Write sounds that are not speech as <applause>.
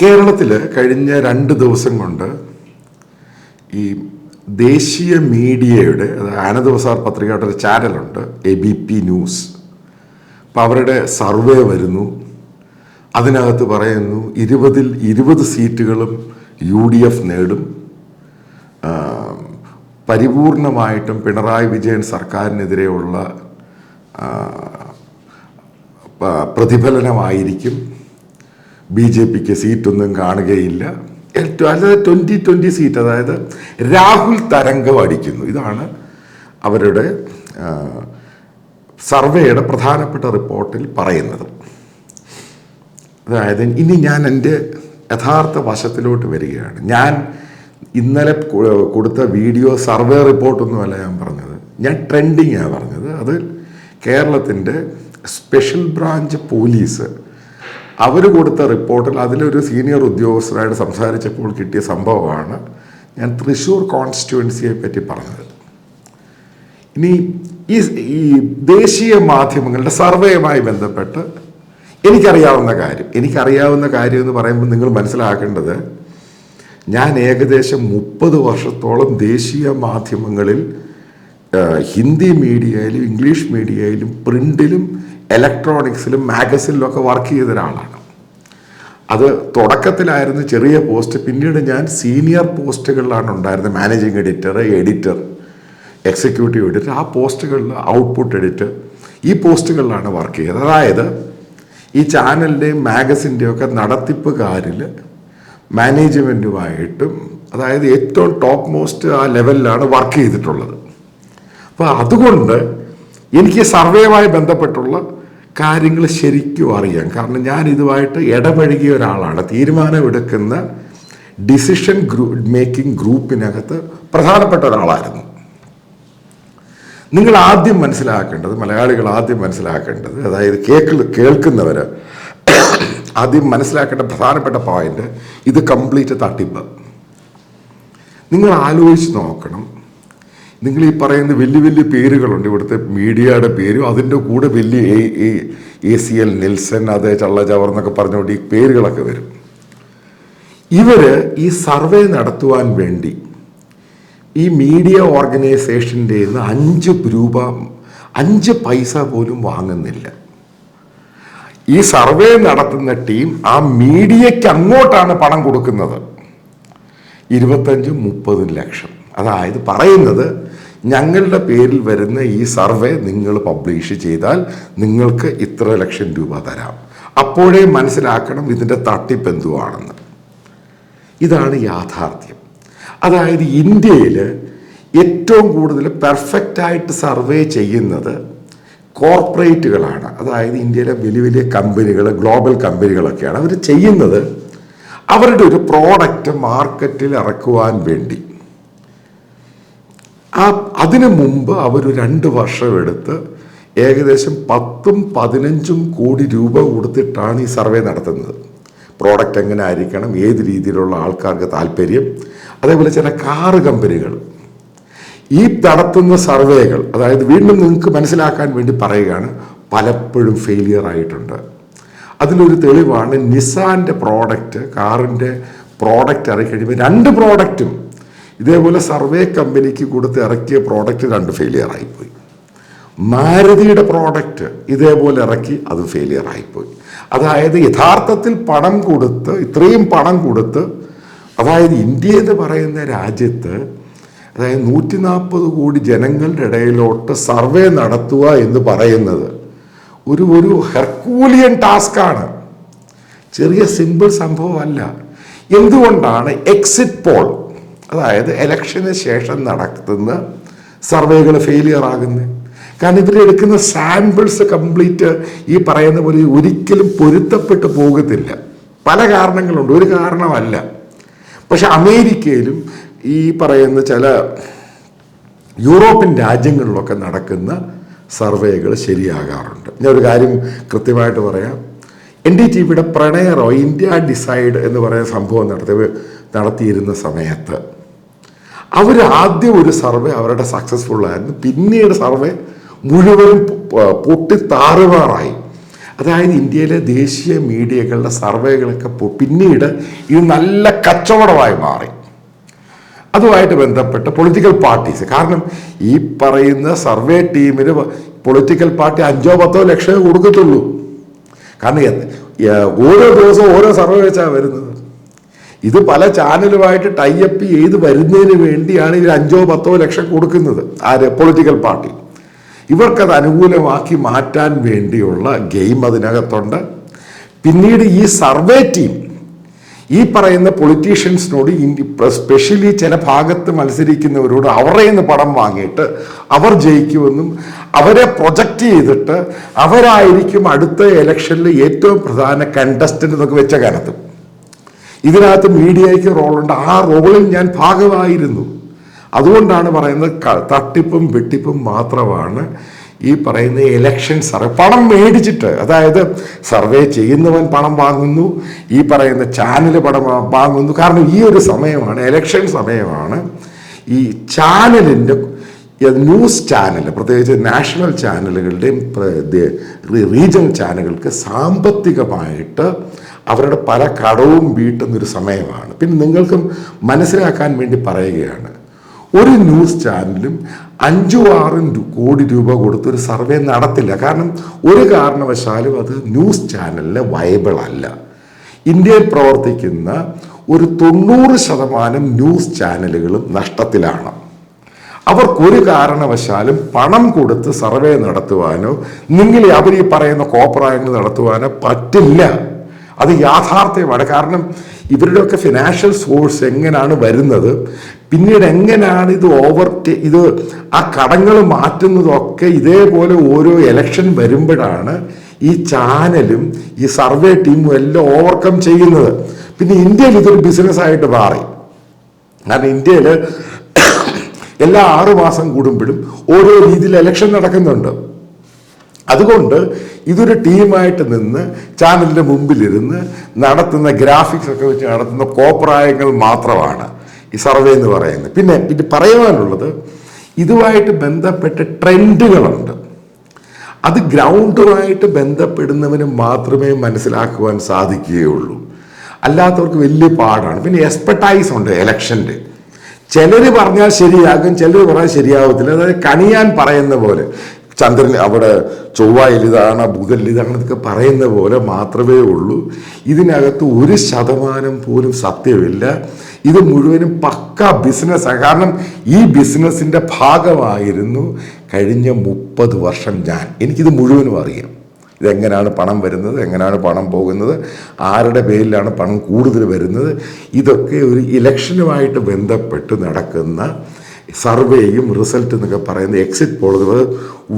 കേരളത്തിൽ കഴിഞ്ഞ രണ്ട് ദിവസം കൊണ്ട് ഈ ദേശീയ മീഡിയയുടെ അത് ആനന്ദവസാർ പത്രികയുടെ ഒരു ചാനലുണ്ട് എ ബി പി ന്യൂസ് അപ്പം അവരുടെ സർവേ വരുന്നു. അതിനകത്ത് പറയുന്നു ഇരുപതിൽ ഇരുപത് സീറ്റുകളും യു ഡി എഫ് നേടും. പരിപൂർണമായിട്ടും പിണറായി വിജയൻ സർക്കാരിനെതിരെയുള്ള പ്രതിഫലനമായിരിക്കും. ബി ജെ പിക്ക് സീറ്റൊന്നും കാണുകയില്ല. അതായത് ട്വന്റി ട്വന്റി സീറ്റ് അതായത് രാഹുൽ തരംഗം അടിക്കുന്നു. ഇതാണ് അവരുടെ സർവേയുടെ പ്രധാനപ്പെട്ട റിപ്പോർട്ടിൽ പറയുന്നത്. അതായത് ഇനി ഞാൻ എന്റെ യഥാർത്ഥ വശത്തിലോട്ട് വരികയാണ്. ഞാൻ ഇന്നലെ കൊടുത്ത വീഡിയോ സർവേ റിപ്പോർട്ടൊന്നുമല്ല ഞാൻ പറഞ്ഞത്. ഞാൻ ട്രെൻഡിങ്ങാണ് പറഞ്ഞത്. അത് കേരളത്തിന്റെ സ്പെഷ്യൽ ബ്രാഞ്ച് പോലീസ് അവർ കൊടുത്ത റിപ്പോർട്ടിൽ അതിലൊരു സീനിയർ ഉദ്യോഗസ്ഥരായിട്ട് സംസാരിച്ചപ്പോൾ കിട്ടിയ സംഭവമാണ് ഞാൻ തൃശ്ശൂർ കോൺസ്റ്റിറ്റ്യുവൻസിയെ പറ്റി പറഞ്ഞത്. ഇനി ഈ ഈ ദേശീയ മാധ്യമങ്ങളുടെ സർവേയുമായി ബന്ധപ്പെട്ട് എനിക്കറിയാവുന്ന കാര്യം എനിക്കറിയാവുന്ന കാര്യം എന്ന് പറയുമ്പോൾ നിങ്ങൾ മനസ്സിലാക്കേണ്ടത് ഞാൻ ഏകദേശം മുപ്പത് വർഷത്തോളം ദേശീയ മാധ്യമങ്ങളിൽ ഹിന്ദി മീഡിയയിലും ഇംഗ്ലീഷ് മീഡിയയിലും പ്രിന്റിലും ഇലക്ട്രോണിക്സിലും മാഗസിനിലും ഒക്കെ വർക്ക് ചെയ്ത ഒരാളാണ്. അത് തുടക്കത്തിലായിരുന്നു ചെറിയ പോസ്റ്റ് പിന്നീട് ഞാൻ സീനിയർ പോസ്റ്റുകളിലാണ് ഉണ്ടായിരുന്നത്. Managing editor editor executive editor ആ പോസ്റ്റുകളിൽ ഔട്ട്പുട്ട് എഡിറ്റർ. ഈ പോസ്റ്റുകളിലാണ് വർക്ക് ചെയ്തത്. അതായത് ഈ ചാനലിന്റെയും മാഗസിന്റെയും ഒക്കെ നടത്തിപ്പുകാരിൽ മാനേജ്മെന്റുമായിട്ടും അതായത് ഏറ്റവും ടോപ്പ് മോസ്റ്റ് ആ ലെവലിലാണ് വർക്ക് ചെയ്തിട്ടുള്ളത്. അപ്പോൾ അതുകൊണ്ട് എനിക്ക് സർവേയുമായി ബന്ധപ്പെട്ടുള്ള കാര്യങ്ങൾ ശരിക്കും അറിയാം. കാരണം ഞാൻ ഇതുമായിട്ട് ഇടപഴകിയ ഒരാളാണ്. തീരുമാനമെടുക്കുന്ന ഡിസിഷൻ ഗ്രൂ മേക്കിംഗ് ഗ്രൂപ്പിനകത്ത് പ്രധാനപ്പെട്ട ഒരാളായിരുന്നു. നിങ്ങൾ ആദ്യം മനസ്സിലാക്കേണ്ടത് മലയാളികൾ ആദ്യം മനസ്സിലാക്കേണ്ടത് അതായത് കേക്ക് കേൾക്കുന്നവർ ആദ്യം മനസ്സിലാക്കേണ്ട പ്രധാനപ്പെട്ട പോയിന്റ് ഇത് കംപ്ലീറ്റ് തട്ടിപ്പ്. നിങ്ങൾ ആലോചിച്ച് നോക്കണം. നിങ്ങൾ ഈ പറയുന്ന വലിയ വലിയ പേരുകളുണ്ട്. ഇവിടുത്തെ മീഡിയയുടെ പേരും അതിന്റെ കൂടെ വലിയ A A C L Nielsen അതേ ചള്ള ചവർ എന്നൊക്കെ പറഞ്ഞുകൊണ്ട് ഈ പേരുകളൊക്കെ വരും. ഇവർ ഈ സർവേ നടത്തുവാൻ വേണ്ടി ഈ മീഡിയ ഓർഗനൈസേഷന്റെ നിന്ന് അഞ്ച് രൂപ അഞ്ച് പൈസ പോലും വാങ്ങുന്നില്ല. ഈ സർവേ നടത്തുന്ന ടീം ആ മീഡിയയ്ക്ക് അങ്ങോട്ടാണ് പണം കൊടുക്കുന്നത്. ഇരുപത്തഞ്ചും മുപ്പതും ലക്ഷം. അതായത് പറയുന്നത് ഞങ്ങളുടെ പേരിൽ വരുന്ന ഈ സർവേ നിങ്ങൾ പബ്ലിഷ് ചെയ്താൽ നിങ്ങൾക്ക് ഇത്ര ലക്ഷം രൂപ തരാം. അപ്പോഴേ മനസ്സിലാക്കണം ഇതിന്റെ തട്ടിപ്പ് എന്തുവാണെന്ന്. ഇതാണ് യാഥാർത്ഥ്യം. അതായത് ഇന്ത്യയിൽ ഏറ്റവും കൂടുതൽ പെർഫെക്റ്റായിട്ട് സർവേ ചെയ്യുന്നത് കോർപ്പറേറ്റുകളാണ്. അതായത് ഇന്ത്യയിലെ വലിയ വലിയ കമ്പനികൾ ഗ്ലോബൽ കമ്പനികളൊക്കെയാണ് അവർ ചെയ്യുന്നത്. അവരുടെ ഒരു പ്രോഡക്റ്റ് മാർക്കറ്റിൽ ഇറക്കുവാൻ വേണ്ടി. ആ അതിനു മുമ്പ് അവർ രണ്ട് വർഷം എടുത്ത് ഏകദേശം പത്തും പതിനഞ്ചും കോടി രൂപ കൊടുത്തിട്ടാണ് ഈ സർവേ നടത്തുന്നത്. പ്രോഡക്റ്റ് എങ്ങനെ ആയിരിക്കണം ഏത് രീതിയിലുള്ള ആൾക്കാർക്ക് താല്പര്യം അതേപോലെ ചില കാറ് കമ്പനികൾ. ഈ നടത്തുന്ന സർവേകൾ അതായത് വീണ്ടും നിങ്ങൾക്ക് മനസ്സിലാക്കാൻ വേണ്ടി പറയുകയാണ് പലപ്പോഴും ഫെയിലിയർ ആയിട്ടുണ്ട്. അതിലൊരു തെളിവാണ് നിസാന്റെ പ്രോഡക്റ്റ് കാറിന്റെ പ്രോഡക്റ്റ് ഇറക്കി കഴിയുമ്പോൾ രണ്ട് പ്രോഡക്റ്റും ഇതേപോലെ സർവേ കമ്പനിക്ക് കൊടുത്ത് ഇറക്കിയ പ്രോഡക്റ്റ് രണ്ട് ഫെയിലിയർ ആയിപ്പോയി. മാരുതിയുടെ പ്രോഡക്റ്റ് ഇതേപോലെ ഇറക്കി അത് ഫെയിലിയർ ആയിപ്പോയി. അതായത് യഥാർത്ഥത്തിൽ പണം കൊടുത്ത് ഇത്രയും പണം കൊടുത്ത് അതായത് ഇന്ത്യ എന്ന് പറയുന്ന രാജ്യത്ത് അതായത് നൂറ്റി നാൽപ്പത് കോടി ജനങ്ങളുടെ ഇടയിലോട്ട് സർവേ നടത്തുക എന്ന് പറയുന്നത് ഒരു ഒരു ഹെർക്കൂലിയൻ ടാസ്ക്കാണ് ചെറിയ സിമ്പിൾ സംഭവമല്ല. എന്തുകൊണ്ടാണ് എക്സിറ്റ് പോൾ അതായത് ഇലക്ഷന് ശേഷം നടത്തുന്ന സർവേകൾ ഫെയിലിയർ ആകുന്നത് കാരണം ഇവരെടുക്കുന്ന സാമ്പിൾസ് കംപ്ലീറ്റ് ഈ പറയുന്ന പോലെ ഒരിക്കലും പൊരുത്തപ്പെട്ടു പോകത്തില്ല. പല കാരണങ്ങളുണ്ട്. ഒരു കാരണമല്ല. പക്ഷെ അമേരിക്കയിലും ഈ പറയുന്ന ചില യൂറോപ്യൻ രാജ്യങ്ങളിലൊക്കെ നടക്കുന്ന സർവേകൾ ശരിയാകാറുണ്ട്. ഞാൻ ഒരു കാര്യം കൃത്യമായിട്ട് പറയാം. എൻ ഡി ടി വിയുടെ പ്രണയറോ ഇന്ത്യ ഡിസൈഡ് എന്ന് പറയുന്ന സംഭവം നടത്തി നടത്തിയിരുന്ന സമയത്ത് അവർ ആദ്യം ഒരു സർവേ അവരുടെ സക്സസ്ഫുൾ ആയിരുന്നു. പിന്നീട് സർവേ മുഴുവനും പൊ- പൊട്ടി താറുമാറായി. അതായത് ഇന്ത്യയിലെ ദേശീയ മീഡിയകളുടെ സർവേകളൊക്കെ പിന്നീട് ഇത് നല്ല കച്ചവടമായി മാറി. അതുമായിട്ട് ബന്ധപ്പെട്ട പൊളിറ്റിക്കൽ പാർട്ടീസ് കാരണം ഈ പറയുന്ന സർവേ ടീമിന് പൊളിറ്റിക്കൽ പാർട്ടി അഞ്ചോ പത്തോ ലക്ഷമേ കൊടുക്കത്തുള്ളൂ. കാരണം ഓരോ ദിവസവും ഓരോ സർവേ വെച്ചാണ് വരുന്നത്. ഇത് പല ചാനലുമായിട്ട് ടൈപ്പ് ചെയ്ത് വരുന്നതിന് വേണ്ടിയാണ് ഇതിൽ അഞ്ചോ പത്തോ ലക്ഷം കൊടുക്കുന്നത് ആര് പൊളിറ്റിക്കൽ പാർട്ടി ഇവർക്കത് അനുകൂലമാക്കി മാറ്റാൻ വേണ്ടിയുള്ള ഗെയിം അതിനകത്തുണ്ട്. പിന്നീട് ഈ സർവേ ടീം ഈ പറയുന്ന പൊളിറ്റീഷ്യൻസിനോട് സ്പെഷ്യലി ചില ഭാഗത്ത് മത്സരിക്കുന്നവരോട് അവരുടെ നിന്ന് പണം വാങ്ങിയിട്ട് അവർ ജയിക്കുമെന്നും അവരെ പ്രൊജക്റ്റ് ചെയ്തിട്ട് അവരായിരിക്കും അടുത്ത ഇലക്ഷനിൽ ഏറ്റവും പ്രധാന കണ്ടസ്റ്റന്റ് എന്നൊക്കെ വെച്ച കാലത്ത്. ഇതിനകത്ത് മീഡിയയ്ക്ക് റോളുണ്ട്. ആ റോളിൽ ഞാൻ ഭാഗമായിരുന്നു. അതുകൊണ്ടാണ് പറയുന്നത് തട്ടിപ്പും വെട്ടിപ്പും മാത്രമാണ് ഈ പറയുന്ന ഇലക്ഷൻ സർവേ പണം മേടിച്ചിട്ട് അതായത് സർവേ ചെയ്യുന്നവൻ പണം വാങ്ങുന്നു ഈ പറയുന്ന ചാനൽ പണം വാങ്ങുന്നു. കാരണം ഈ ഒരു സമയമാണ് ഇലക്ഷൻ സമയമാണ് ഈ ചാനലിന്റെ ന്യൂസ് ചാനൽ പ്രത്യേകിച്ച് നാഷണൽ ചാനലുകളുടെയും റീജിയണൽ ചാനലുകൾക്ക് സാമ്പത്തികമായിട്ട് അവരുടെ പല കടവും വീട്ടുന്നൊരു സമയമാണ്. പിന്നെ നിങ്ങൾക്കും മനസ്സിലാക്കാൻ വേണ്ടി പറയുകയാണ്. ഒരു ന്യൂസ് ചാനലും അഞ്ചു ആറും കോടി രൂപ കൊടുത്തൊരു സർവേ നടത്തില്ല. കാരണം ഒരു കാരണവശാലും അത് ന്യൂസ് ചാനലിന് വയബിൾ അല്ല. ഇന്ത്യയിൽ പ്രവർത്തിക്കുന്ന ഒരു തൊണ്ണൂറ് ശതമാനം ന്യൂസ് ചാനലുകളും നഷ്ടത്തിലാണ്. അവർക്കൊരു കാരണവശാലും പണം കൊടുത്ത് സർവേ നടത്തുവാനോ നിങ്ങളെ അവർ ഈ പറയുന്ന കോപ്രായങ്ങൾ നടത്തുവാനോ പറ്റില്ല. അത് യാഥാർത്ഥ്യമാണ്. കാരണം ഇവരുടെയൊക്കെ ഫിനാൻഷ്യൽ സോഴ്സ് എങ്ങനെയാണ് വരുന്നത് പിന്നീട് എങ്ങനെയാണ് ഇത് ഓവർ ഇത് ആ കടങ്ങൾ മാറ്റുന്നതൊക്കെ ഇതേപോലെ ഓരോ എലക്ഷൻ വരുമ്പോഴാണ് ഈ ചാനലും ഈ സർവേ ടീമും എല്ലാം ഓവർകം ചെയ്യുന്നത്. പിന്നെ ഇന്ത്യയിൽ ഇതൊരു ബിസിനസ്സായിട്ട് മാറി. കാരണം ഇന്ത്യയിൽ <coughs> എല്ലാ ആറു മാസം കൂടുമ്പോഴും ഓരോ രീതിയിൽ ഇലക്ഷൻ നടക്കുന്നുണ്ട്. അതുകൊണ്ട് ഇതൊരു ടീമായിട്ട് നിന്ന് ചാനലിന്റെ മുമ്പിലിരുന്ന് നടത്തുന്ന ഗ്രാഫിക്സ് ഒക്കെ വെച്ച് നടത്തുന്ന കോപ്രായങ്ങൾ മാത്രമാണ് ഈ സർവേ എന്ന് പറയുന്നത്. പിന്നെ പിന്നെ പറയുവാനുള്ളത് ഇതുമായിട്ട് ബന്ധപ്പെട്ട് ട്രെൻഡുകളുണ്ട്. അത് ഗ്രൗണ്ടുമായിട്ട് ബന്ധപ്പെടുന്നവന് മാത്രമേ മനസ്സിലാക്കുവാൻ സാധിക്കുകയുള്ളൂ. അല്ലാത്തവർക്ക് വലിയ പാടാണ്. പിന്നെ എക്സ്പെർട്ടൈസ് ഉണ്ട് ഇലക്ഷന്റെ ചിലർ പറഞ്ഞാൽ ശരിയാകും ചിലർ പറഞ്ഞാൽ ശരിയാവത്തില്ല. അതായത് കണിയാൻ പറയുന്ന പോലെ. ചന്ദ്രൻ അവിടെ ചൊവ്വയിൽ ഇതാണ് ബുധനിൽ എന്നൊക്കെ പറയുന്ന പോലെ മാത്രമേ ഉള്ളൂ. ഇതിനകത്ത് ഒരു ശതമാനം പോലും സത്യമില്ല. ഇത് മുഴുവനും പക്ക ബിസിനസ്സാണ് കാരണം ഈ ബിസിനസ്സിന്റെ ഭാഗമായിരുന്നു കഴിഞ്ഞ മുപ്പത് വർഷം ഞാൻ. എനിക്കിത് മുഴുവനും അറിയാം. ഇതെങ്ങനെയാണ് പണം വരുന്നത് എങ്ങനെയാണ് പണം പോകുന്നത് ആരുടെ പേരിലാണ് പണം കൂടുതൽ വരുന്നത്. ഇതൊക്കെ ഒരു ഇലക്ഷനുമായിട്ട് ബന്ധപ്പെട്ട് നടക്കുന്ന സർവേയും റിസൾട്ട് എന്നൊക്കെ പറയുന്ന എക്സിറ്റ് പോളുകൾ